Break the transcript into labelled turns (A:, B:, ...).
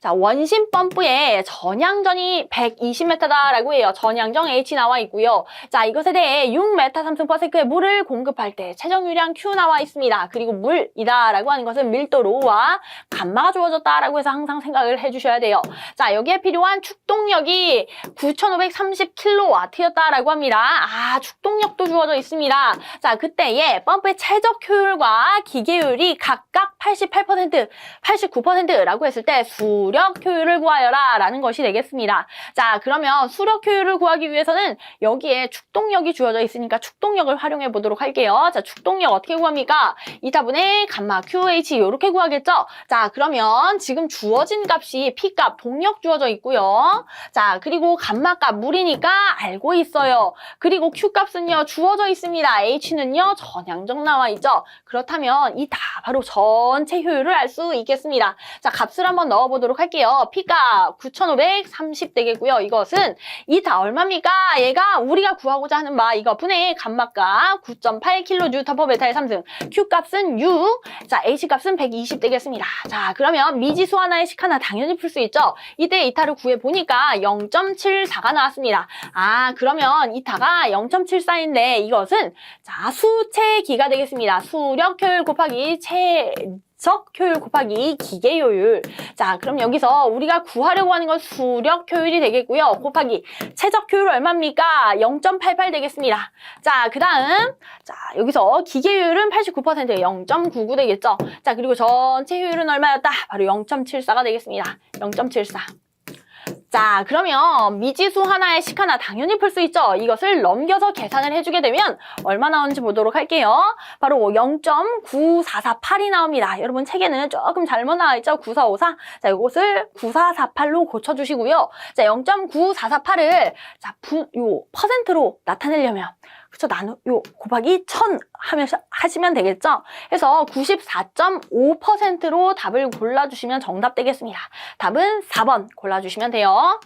A: 자, 원심 펌프의 전향전이 120m다라고 해요. 전향전 H 나와 있고요. 자, 이것에 대해 6m 삼승 퍼세크의 물을 공급할 때 최정유량 Q 나와 있습니다. 그리고 물이다라고 하는 것은 밀도로와 감마가 주어졌다라고 해서 항상 생각을 해주셔야 돼요. 자, 여기에 필요한 축동력이 9,530kW였다라고 합니다. 아, 축동력도 주어져 있습니다. 자, 그때의 펌프의 최적 효율과 기계효율이 각각 88%, 89%라고 했을 때 수력 효율을 구하여라 라는 것이 되겠습니다. 자, 그러면 수력 효율을 구하기 위해서는 여기에 축동력이 주어져 있으니까 축동력을 활용해 보도록 할게요. 자, 축동력 어떻게 구합니까? 이타분의 감마 QH 이렇게 구하겠죠? 자, 그러면 지금 주어진 값이 P값, 동력 주어져 있고요. 자, 그리고 감마값 물이니까 알고 있어요. 그리고 Q값은요, 주어져 있습니다. H는요, 전향적 나와 있죠? 그렇다면 이 다 바로 전체 효율을 알 수 있겠습니다. 자, 값을 한번 넣어보도록 할게요. P값 9,530 되겠고요. 이것은 이다 얼마입니까? 얘가 우리가 구하고자 하는 바 이거 분의 감마값 9.8kJ/m의 3승 Q값은 6, 자 H값은 120 되겠습니다. 자 그러면 미지수 하나의 식 하나 당연히 풀 수 있죠. 이때 이타를 구해 보니까 0.74가 나왔습니다. 아 그러면 이타가 0.74인데 이것은 자 수체기가 되겠습니다. 수력 효율 곱하기 체적 효율 곱하기 기계 효율. 자, 그럼 여기서 우리가 구하려고 하는 건 수력 효율이 되겠고요. 곱하기 최적 효율 얼마입니까? 0.88 되겠습니다. 자, 그 다음, 자, 여기서 기계 효율은 89%, 0.99 되겠죠? 자, 그리고 전체 효율은 얼마였다? 바로 0.74가 되겠습니다. 0.74. 자, 그러면 미지수 하나에 식 하나 당연히 풀 수 있죠. 이것을 넘겨서 계산을 해주게 되면 얼마 나오는지 보도록 할게요. 바로 0.9448이 나옵니다. 여러분 책에는 조금 잘못 나와 있죠. 9454. 자, 이것을 9448로 고쳐주시고요. 자, 0.9448을 자, 부, 요 퍼센트로 나타내려면 그쵸 나누 요 곱하기 1000 하면 하시면 되겠죠. 그래서 94.5%로 답을 골라주시면 정답 되겠습니다. 답은 4번 골라주시면 돼요.